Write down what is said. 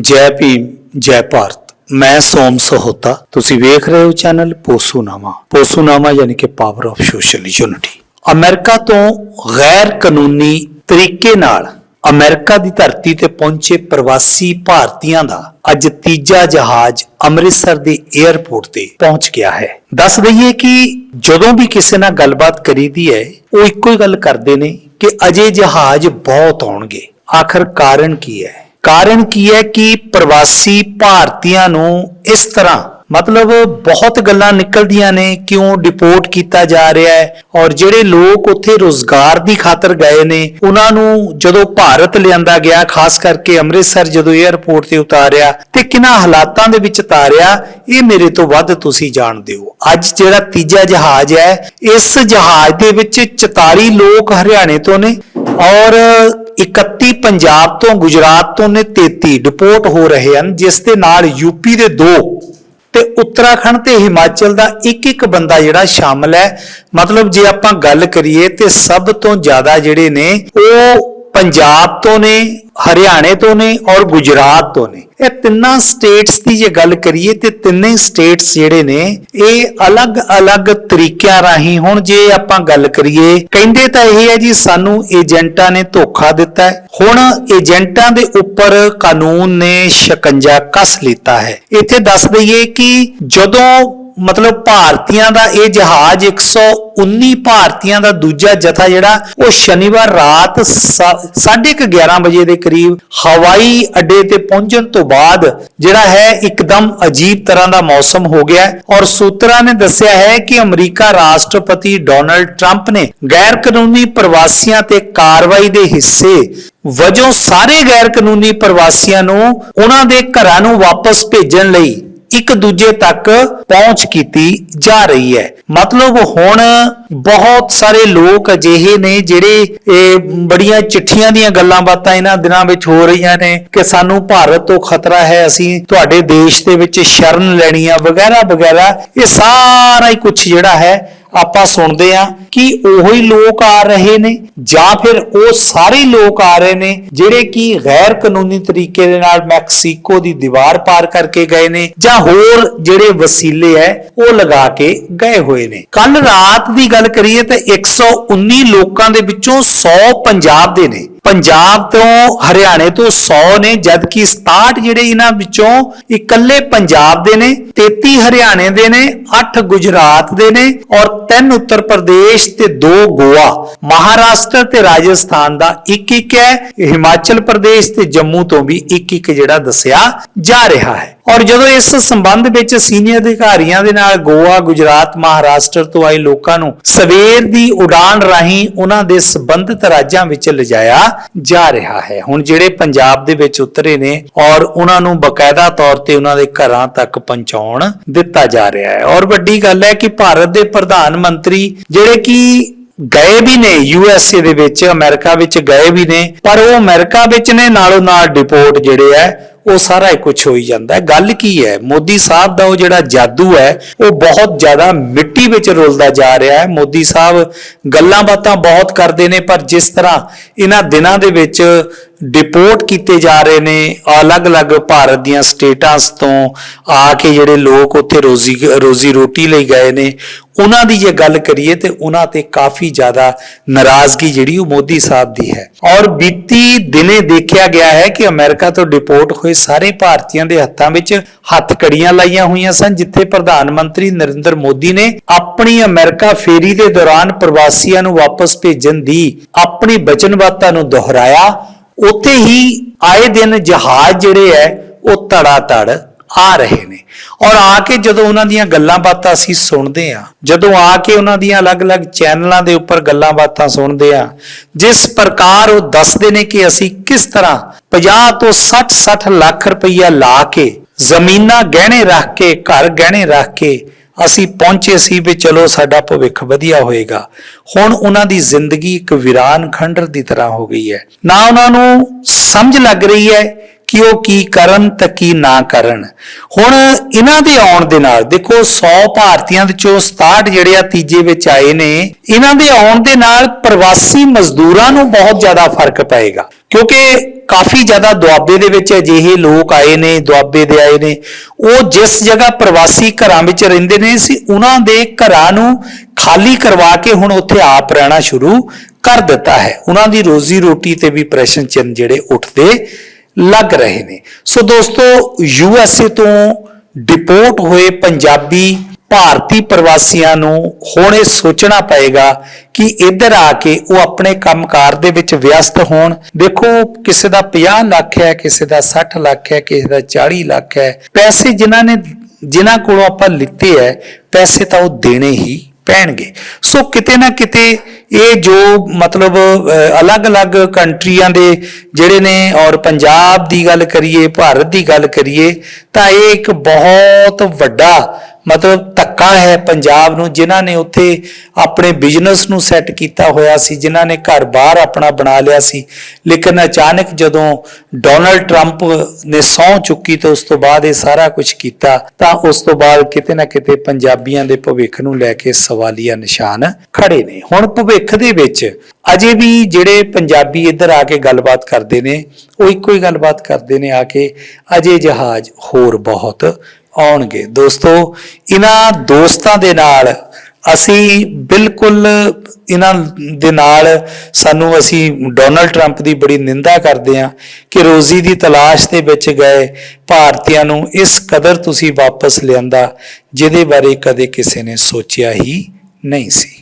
ਜੈ ਭੀਮ, ਜੈ ਭਾਰਤ। ਮੈਂ ਸੋਮ ਸਹੋਤਾ। ਤੁਸੀਂ ਵੇਖ ਰਹੇ ਹੋ ਚੈਨਲ ਪੋਸੂਨਾਮਾ। ਪੋਸੂਨਾਮਾ ਯਾਨੀ ਕਿ ਪਾਵਰ ਆਫ ਸੋਸ਼ਲ ਯੂਨਿਟੀ ਅਮਰੀਕਾ ਤੋਂ ਗੈਰ ਕਾਨੂੰਨੀ ਤਰੀਕੇ ਨਾਲ ਅਮਰੀਕਾ ਦੀ ਧਰਤੀ ਤੇ ਪਹੁੰਚੇ ਪ੍ਰਵਾਸੀ ਭਾਰਤੀਆਂ ਦਾ ਅੱਜ ਤੀਜਾ ਜਹਾਜ਼ ਅੰਮ੍ਰਿਤਸਰ ਦੇ 에ਅਰਪੋਰਟ ਤੇ ਪਹੁੰਚ ਗਿਆ ਹੈ। ਦੱਸ ਦਈਏ ਕਿ ਜਦੋਂ ਵੀ ਕਿਸੇ ਨਾਲ ਗੱਲਬਾਤ ਕਰੀਦੀ ਹੈ, ਉਹ ਇੱਕੋ ਹੀ ਗੱਲ ਕਰਦੇ ਨੇ ਕਿ ਅਜੇ ਜਹਾਜ਼ ਬਹੁਤ ਆਉਣਗੇ। ਆਖਰ ਕਾਰਨ ਕੀ ਹੈ? ਕਾਰਨ ਕੀ ਹੈ ਕਿ ਪ੍ਰਵਾਸੀ ਭਾਰਤੀਆਂ ਨੂੰ ਇਸ ਤਰ੍ਹਾਂ ਮਤਲਬ ਬਹੁਤ ਗੱਲਾਂ ਨਿਕਲਦੀਆਂ ਨੇ, ਕਿਉਂ ਡਿਪੋਰਟ ਕੀਤਾ ਜਾ ਰਿਹਾ ਹੈ ਔਰ ਜਿਹੜੇ ਲੋਕ ਉੱਥੇ ਰੋਜ਼ਗਾਰ ਦੀ ਖਾਤਰ ਗਏ ਨੇ, ਉਹਨਾਂ ਨੂੰ ਜਦੋਂ ਭਾਰਤ ਲਿਆਂਦਾ ਗਿਆ, ਖਾਸ ਕਰਕੇ ਅੰਮ੍ਰਿਤਸਰ ਜਦੋਂ 에ਅਰਪੋਰਟ ਤੇ ਉਤਾਰਿਆ ਤੇ ਕਿਹਨਾਂ ਹਾਲਾਤਾਂ ਦੇ ਵਿੱਚ ਉਤਾਰਿਆ, ਇਹ ਮੇਰੇ ਤੋਂ ਵੱਧ ਤੁਸੀਂ ਜਾਣਦੇ ਹੋ। ਅੱਜ ਜਿਹੜਾ ਤੀਜਾ ਜਹਾਜ਼ ਹੈ, ਇਸ ਜਹਾਜ਼ ਦੇ ਵਿੱਚ 44 ਲੋਕ ਹਰਿਆਣੇ ਤੋਂ ਨੇ ਔਰ 31 ਪੰਜਾਬ ਤੋਂ ਗੁਜਰਾਤ ਤੋਂ ਨੇ 33 ਡਿਪੋਰਟ ਹੋ ਰਹੇ ਹਨ, ਜਿਸ ਦੇ ਨਾਲ ਯੂਪੀ ਦੇ ਦੋ ਤੇ ਉੱਤਰਾਖੰਡ ਤੇ ਹਿਮਾਚਲ ਦਾ ਇੱਕ ਇੱਕ ਬੰਦਾ ਜਿਹੜਾ ਸ਼ਾਮਲ ਹੈ। ਮਤਲਬ ਜੇ ਆਪਾਂ ਗੱਲ ਕਰੀਏ ਤੇ ਸਭ ਤੋਂ ਜ਼ਿਆਦਾ ਜਿਹੜੇ ਨੇ ਉਹ ਪੰਜਾਬ ਤੋਂ ਨੇ, ਹਰਿਆਣੇ ਤੋਂ ਨੇ ਔਰ ਗੁਜਰਾਤ ਤੋਂ ਨੇ। ਇਹ ਤਿੰਨਾਂ ਸਟੇਟਸ ਦੀ ਜੇ ਗੱਲ ਕਰੀਏ ਤੇ ਤਿੰਨੇ ਸਟੇਟਸ ਜਿਹੜੇ ਨੇ, ਇਹ ਅਲੱਗ-ਅਲੱਗ ਤਰੀਕਿਆਂ ਰਾਹੀਂ ਹੁਣ ਜੇ ਆਪਾਂ ਗੱਲ ਕਰੀਏ, ਕਹਿੰਦੇ ਤਾਂ ਇਹ ਹੈ ਜੀ ਸਾਨੂੰ ਏਜੰਟਾਂ ਨੇ ਧੋਖਾ ਦਿੱਤਾ ਹੈ। ਹੁਣ ਏਜੰਟਾਂ ਦੇ ਉੱਪਰ ਕਾਨੂੰਨ ਨੇ ਸ਼ਿਕੰਜਾ ਕੱਸ ਲਿੱਤਾ ਹੈ। ਇੱਥੇ ਦੱਸ ਦਈਏ ਕਿ ਜਦੋਂ ਮਤਲਬ ਭਾਰਤੀਆਂ ਦਾ ਇਹ ਜਹਾਜ਼ 119 ਭਾਰਤੀਆਂ ਦਾ ਦੂਜਾ ਜਥਾ ਜਿਹੜਾ, ਉਹ ਸ਼ਨੀਵਾਰ ਰਾਤ 11:30 ਵਜੇ ਦੇ ਕਰੀਬ ਹਵਾਈ ਅੱਡੇ ਤੇ ਪਹੁੰਚਣ ਤੋਂ ਬਾਅਦ ਜਿਹੜਾ ਹੈ, ਇੱਕਦਮ ਅਜੀਬ ਤਰ੍ਹਾਂ ਦਾ ਮੌਸਮ ਹੋ ਗਿਆ। ਔਰ ਸੂਤਰਾਂ ਨੇ ਦੱਸਿਆ ਹੈ ਕਿ ਅਮਰੀਕਾ ਰਾਸ਼ਟਰਪਤੀ ਡੋਨਲਡ ਟਰੰਪ ਨੇ ਗੈਰ ਕਾਨੂੰਨੀ ਪ੍ਰਵਾਸੀਆਂ ਤੇ ਕਾਰਵਾਈ ਦੇ ਹਿੱਸੇ ਵਜੋਂ ਸਾਰੇ ਗੈਰ ਕਾਨੂੰਨੀ ਪ੍ਰਵਾਸੀਆਂ ਨੂੰ ਉਹਨਾਂ ਦੇ ਘਰਾਂ ਨੂੰ ਵਾਪਸ ਭੇਜਣ ਲਈ ਇੱਕ ਦੂਜੇ ਤੱਕ ਪਹੁੰਚ ਕੀਤੀ ਜਾ ਰਹੀ ਹੈ। ਮਤਲਬ ਹੁਣ ਬਹੁਤ ਸਾਰੇ ਲੋਕ ਅਜਿਹੇ ਨੇ ਜਿਹੜੇ ਇਹ ਬੜੀਆਂ ਚਿੱਠੀਆਂ ਦੀਆਂ ਗੱਲਾਂ ਬਾਤਾਂ ਇਹਨਾਂ ਦਿਨਾਂ ਵਿੱਚ ਹੋ ਰਹੀਆਂ ਨੇ ਕਿ ਸਾਨੂੰ ਭਾਰਤ ਤੋਂ ਖਤਰਾ ਹੈ, ਅਸੀਂ ਤੁਹਾਡੇ ਦੇਸ਼ ਦੇ ਵਿੱਚ ਸ਼ਰਨ ਲੈਣੀ ਆ ਵਗੈਰਾ ਵਗੈਰਾ, ਇਹ ਸਾਰਾ ਹੀ ਕੁਝ ਜਿਹੜਾ ਹੈ ਆਪਾਂ ਸੁਣਦੇ ਆ ਕਿ ਉਹੋ ਲੋਕ ਆ ਰਹੇ ਨੇ ਜਾਂ ਫਿਰ ਉਹ ਸਾਰੇ ਲੋਕ ਆ ਰਹੇ ਨੇ ਜਿਹੜੇ ਕਿ ਗੈਰ ਕਾਨੂੰਨੀ ਤਰੀਕੇ ਦੇ ਨਾਲ ਮੈਕਸੀਕੋ ਦੀ ਦੀਵਾਰ ਪਾਰ ਕਰਕੇ ਗਏ ਨੇ ਜਾਂ ਹੋਰ ਜਿਹੜੇ ਵਸੀਲੇ ਐ ਉਹ ਲਗਾ ਕੇ ਗਏ ਹੋਏ ਨੇ। ਕੱਲ ਰਾਤ ਦੀ ਗੱਲ ਕਰੀਏ ਤਾਂ 119 ਲੋਕਾਂ ਦੇ ਵਿੱਚੋਂ 100 ਪੰਜਾਬ ਦੇ ਨੇ। ਪੰਜਾਬ ਤੋਂ ਹਰਿਆਣੇ ਤੋਂ 100 ਨੇ, ਜਦਕਿ 67 ਜਿਹੜੇ ਇਹਨਾਂ ਵਿੱਚੋਂ ਇਕੱਲੇ ਪੰਜਾਬ ਦੇ ਨੇ 33 ਹਰਿਆਣੇ ਦੇ ਨੇ 8 ਗੁਜਰਾਤ ਦੇ ਨੇ ਔਰ 3 ਉੱਤਰ ਪ੍ਰਦੇਸ਼ ਤੇ 2 ਗੋਆ। ਮਹਾਰਾਸ਼ਟਰ ਤੇ ਰਾਜਸਥਾਨ ਦਾ ਇੱਕ ਇੱਕ ਹੈ, ਹਿਮਾਚਲ ਪ੍ਰਦੇਸ਼ ਤੇ ਜੰਮੂ ਤੋਂ ਵੀ ਇੱਕ ਇੱਕ ਜਿਹੜਾ ਦੱਸਿਆ ਜਾ ਰਿਹਾ ਹੈ। ਔਰ ਜਦੋਂ ਇਸ ਸੰਬੰਧ ਵਿੱਚ ਸੀਨੀਅਰ ਅਧਿਕਾਰੀਆਂ ਦੇ ਨਾਲ ਗੋਆ, ਗੁਜਰਾਤ ਮਹਾਰਾਸ਼ਟਰ ਤੋਂ ਆਏ ਲੋਕਾਂ ਨੂੰ ਸਵੇਰ ਦੀ ਉਡਾਨ ਰਾਹੀਂ ਉਹਨਾਂ ਦੇ ਸੰਬੰਧਿਤ ਰਾਜਾਂ ਵਿੱਚ ਲਿਜਾਇਆ ਜਾ ਰਿਹਾ ਹੈ। ਹੁਣ ਜਿਹੜੇ ਪੰਜਾਬ ਦੇ ਵਿੱਚ ਉਤਰੇ ਨੇ ਔਰ ਉਹਨਾਂ ਨੂੰ ਬਕਾਇਦਾ ਤੌਰ ਤੇ ਉਹਨਾਂ ਦੇ ਘਰਾਂ ਤੱਕ ਪਹੁੰਚਾਉਣ ਦਿੱਤਾ ਜਾ ਰਿਹਾ ਹੈ। ਔਰ ਵੱਡੀ ਗੱਲ ਹੈ ਕਿ ਭਾਰਤ ਦੇ ਪ੍ਰਧਾਨ ਮੰਤਰੀ ਜਿਹੜੇ ਕਿ ਗਏ ਵੀ ਨੇ ਯੂਐਸਏ ਦੇ ਵਿੱਚ, ਅਮਰੀਕਾ ਵਿੱਚ ਗਏ ਵੀ ਨੇ, ਪਰ ਉਹ ਅਮਰੀਕਾ ਵਿੱਚ ਨੇ ਨਾਲੋਂ ਨਾਲ ਡਿਪੋਰਟ ਜਿਹੜੇ ਹੈ ਉਹ ਸਾਰਾ ਹੀ ਕੁਝ ਹੋਈ ਜਾਂਦਾ ਹੈ। ਗੱਲ ਕੀ ਹੈ? ਮੋਦੀ ਸਾਹਿਬ ਦਾ ਉਹ ਜਿਹੜਾ ਜਾਦੂ ਹੈ, ਉਹ ਬਹੁਤ ਜ਼ਿਆਦਾ ਮਿੱਟੀ ਵਿੱਚ ਰੁਲਦਾ ਜਾ ਰਿਹਾ ਹੈ। ਮੋਦੀ ਸਾਹਿਬ ਗੱਲਾਂ ਬਾਤਾਂ ਬਹੁਤ ਕਰਦੇ ਨੇ, ਪਰ ਜਿਸ ਤਰ੍ਹਾਂ ਇਹਨਾਂ ਦਿਨਾਂ ਦੇ ਵਿੱਚ ਡਿਪੋਰਟ ਕੀਤੇ ਜਾ ਰਹੇ ਨੇ, ਅਲੱਗ-ਅਲੱਗ ਭਾਰਤ ਦੀਆਂ ਸਟੇਟਾਂ ਤੋਂ ਆ ਕੇ ਜਿਹੜੇ ਲੋਕ ਉੱਥੇ ਰੋਜ਼ੀ ਰੋਜ਼ੀ ਰੋਟੀ ਲਈ ਗਏ ਨੇ, ਉਹਨਾਂ ਦੀ ਜੇ ਗੱਲ ਕਰੀਏ ਤੇ ਉਹਨਾਂ ਤੇ ਕਾਫੀ ਜ਼ਿਆਦਾ ਨਾਰਾਜ਼ਗੀ ਜਿਹੜੀ ਉਹ ਮੋਦੀ ਸਾਹਿਬ ਦੀ ਹੈ। ਔਰ ਬੀਤੀ ਦਿਨੇ ਦੇਖਿਆ ਗਿਆ ਹੈ ਕਿ ਅਮਰੀਕਾ ਤੋਂ ਡਿਪੋਰਟ ਹੋਏ ਸਾਰੇ ਭਾਰਤੀਆਂ ਦੇ ਹੱਥਾਂ ਵਿੱਚ ਹੱਥ ਕੜੀਆਂ ਲਾਈਆਂ ਹੋਈਆਂ ਸਨ, ਜਿੱਥੇ ਪ੍ਰਧਾਨ ਮੰਤਰੀ ਨਰਿੰਦਰ ਮੋਦੀ ਨੇ ਆਪਣੀ ਅਮਰੀਕਾ ਫੇਰੀ ਦੇ ਦੌਰਾਨ ਪ੍ਰਵਾਸੀਆਂ ਨੂੰ ਵਾਪਸ ਭੇਜਣ ਦੀ ਆਪਣੀ ਵਚਨਬੱਧਤਾ ਨੂੰ ਦੁਹਰਾਇਆ। ਉੱਥੇ ਹੀ ਆਏ ਦਿਨ ਜਹਾਜ਼ ਜਿਹੜੇ ਹੈ, ਉਹ ਧੜਾ ਤੜ ਆ ਰਹੇ ਨੇ। ਔਰ ਆ ਕੇ ਜਦੋਂ ਉਹਨਾਂ ਦੀਆਂ ਗੱਲਾਂ ਬਾਤਾਂ ਅਸੀਂ ਸੁਣਦੇ ਆ ਜਦੋਂ ਆ ਕੇ ਉਹਨਾਂ ਦੀਆਂ ਅਲੱਗ-ਅਲੱਗ ਚੈਨਲਾਂ ਦੇ ਉੱਪਰ ਗੱਲਾਂ ਬਾਤਾਂ ਸੁਣਦੇ ਆ ਜਿਸ ਪ੍ਰਕਾਰ ਉਹ ਦੱਸਦੇ ਨੇ ਕਿ ਅਸੀਂ ਕਿਸ ਤਰ੍ਹਾਂ 50 ਤੋਂ 60-60 ਲੱਖ ਰੁਪਈਆ ਲਾ ਕੇ, ਜ਼ਮੀਨਾਂ ਗਹਿਣੇ ਰੱਖ ਕੇ, ਘਰ ਗਹਿਣੇ ਰੱਖ ਕੇ ਅਸੀਂ ਪਹੁੰਚੇ ਸੀ ਵੀ ਚਲੋ ਸਾਡਾ ਭਵਿੱਖ ਵਧੀਆ ਹੋਏਗਾ। ਹੁਣ ਉਹਨਾਂ ਦੀ ਜ਼ਿੰਦਗੀ ਇੱਕ ਵਿਰਾਨ ਖੰਡਰ ਦੀ ਤਰ੍ਹਾਂ ਹੋ ਗਈ ਹੈ। ਨਾ ਉਹਨਾਂ ਨੂੰ ਸਮਝ ਲੱਗ ਰਹੀ ਹੈ ਕਿ ਉਹ ਕੀ ਕਰਨ ਤੇ ਕੀ ਨਾ ਕਰਨ। ਹੁਣ ਇਹਨਾਂ ਦੇ ਆਉਣ ਦੇ ਨਾਲ, ਦੇਖੋ 100 ਭਾਰਤੀਆਂ ਦੇ ਚੋਂ 67 ਜਿਹੜੇ ਆ ਤੀਜੇ ਵਿੱਚ ਆਏ ਨੇ, ਇਹਨਾਂ ਦੇ ਆਉਣ ਦੇ ਨਾਲ ਪ੍ਰਵਾਸੀ ਮਜ਼ਦੂਰਾਂ ਨੂੰ ਬਹੁਤ ਜ਼ਿਆਦਾ ਫ਼ਰਕ ਪਏਗਾ। ਕਿਉਂਕਿ ਕਾਫੀ ਜ਼ਿਆਦਾ ਦੁਆਬੇ ਦੇ ਵਿੱਚ ਅਜਿਹੇ ਲੋਕ ਆਏ ਨੇ, ਦੁਆਬੇ ਦੇ ਆਏ ਨੇ। ਉਹ ਜਿਸ ਜਗ੍ਹਾ ਪ੍ਰਵਾਸੀ ਘਰਾਂ ਵਿੱਚ ਰਹਿੰਦੇ ਨੇ ਸੀ ਉਹਨਾਂ ਦੇ ਘਰਾਂ ਨੂੰ ਖਾਲੀ ਕਰਵਾ ਕੇ ਹੁਣ ਉੱਥੇ ਆਪ ਰਹਿਣਾ ਸ਼ੁਰੂ ਕਰ ਦਿੱਤਾ ਹੈ। ਉਹਨਾਂ ਦੀ ਰੋਜ਼ੀ ਰੋਟੀ ਤੇ ਵੀ ਪ੍ਰਸ਼ਨ ਚਿੰਨ੍ਹ ਜਿਹੜੇ ਉੱਠਦੇ ਲੱਗ ਰਹੇ ਨੇ। ਸੋ ਦੋਸਤੋ ਯੂਐਸਏ ਤੋਂ ਡਿਪੋਰਟ ਹੋਏ ਪੰਜਾਬੀ ਭਾਰਤੀ ਪ੍ਰਵਾਸੀਆਂ ਨੂੰ ਹੁਣ ਇਹ ਸੋਚਣਾ ਪਏਗਾ ਕਿ ਇੱਧਰ ਆ ਕੇ ਉਹ ਆਪਣੇ ਕੰਮਕਾਰ ਦੇ ਵਿੱਚ ਵਿਅਸਤ ਹੋਣ। ਦੇਖੋ, ਕਿਸੇ ਦਾ 50 ਲੱਖ ਹੈ, ਕਿਸੇ ਦਾ 60 ਲੱਖ ਹੈ, ਕਿਸੇ ਦਾ 40 ਲੱਖ ਹੈ। ਪੈਸੇ ਜਿਨ੍ਹਾਂ ਨੇ, ਜਿਨ੍ਹਾਂ ਕੋਲੋਂ ਆਪਾਂ ਲਿੱਤੇ ਹੈ, ਪੈਸੇ ਤਾਂ ਉਹ ਦੇਣੇ ਹੀ ਪੈਣਗੇ। ਸੋ ਕਿਤੇ ਨਾ ਕਿਤੇ ਇਹ ਜੋ ਮਤਲਬ ਅਲੱਗ-ਅਲੱਗ ਕੰਟਰੀਆਂ ਦੇ ਜਿਹੜੇ ਨੇ, ਔਰ ਪੰਜਾਬ ਦੀ ਗੱਲ ਕਰੀਏ, ਭਾਰਤ ਦੀ ਗੱਲ ਕਰੀਏ, ਤਾਂ ਇਹ ਇੱਕ ਬਹੁਤ ਵੱਡਾ ਮਤਲਬ ਧੱਕਾ ਹੈ ਪੰਜਾਬ ਨੂੰ, ਜਿਨ੍ਹਾਂ ਨੇ ਉੱਥੇ ਆਪਣੇ ਬਿਜ਼ਨਸ ਨੂੰ ਸੈੱਟ ਕੀਤਾ ਹੋਇਆ ਸੀ, ਜਿਨ੍ਹਾਂ ਨੇ ਘਰ-ਬਾਰ ਆਪਣਾ ਬਣਾ ਲਿਆ ਸੀ। ਲੇਕਿਨ ਅਚਾਨਕ ਜਦੋਂ ਡੋਨਲਡ ਟਰੰਪ ਨੇ ਸਹੁੰ ਚੁੱਕੀ ਤੇ ਉਸ ਤੋਂ ਬਾਅਦ ਇਹ ਸਾਰਾ ਕੁਝ ਕੀਤਾ, ਤਾਂ ਉਸ ਤੋਂ ਬਾਅਦ ਕਿਤੇ ਨਾ ਕਿਤੇ ਪੰਜਾਬੀਆਂ ਦੇ ਭਵਿੱਖ ਨੂੰ ਲੈ ਕੇ ਸਵਾਲੀਆ ਨਿਸ਼ਾਨ ਖੜੇ ਨੇ। ਹੁਣ ਭਵਿੱਖ ਦੇ ਵਿੱਚ ਅਜੇ ਵੀ ਜਿਹੜੇ ਪੰਜਾਬੀ ਇੱਧਰ ਆ ਕੇ ਗੱਲਬਾਤ ਕਰਦੇ ਨੇ, ਉਹ ਇੱਕੋ ਹੀ ਗੱਲਬਾਤ ਕਰਦੇ ਨੇ ਆ ਕੇ ਅਜੇ ਜਹਾਜ਼ ਹੋਰ ਬਹੁਤ ਆਉਣਗੇ। ਦੋਸਤੋ, ਇਹਨਾਂ ਦੋਸਤਾਂ ਦੇ ਨਾਲ ਅਸੀਂ ਬਿਲਕੁਲ ਇਹਨਾਂ ਦੇ ਨਾਲ ਸਾਨੂੰ ਅਸੀਂ ਡੋਨਲਡ ਟਰੰਪ ਦੀ ਬੜੀ ਨਿੰਦਾ ਕਰਦੇ ਹਾਂ ਕਿ ਰੋਜ਼ੀ ਦੀ ਤਲਾਸ਼ ਦੇ ਵਿੱਚ ਗਏ ਭਾਰਤੀਆਂ ਨੂੰ ਇਸ ਕਦਰ ਤੁਸੀਂ ਵਾਪਸ ਲਿਆਂਦਾ, ਜਿਹਦੇ ਬਾਰੇ ਕਦੇ ਕਿਸੇ ਨੇ ਸੋਚਿਆ ਹੀ ਨਹੀਂ ਸੀ।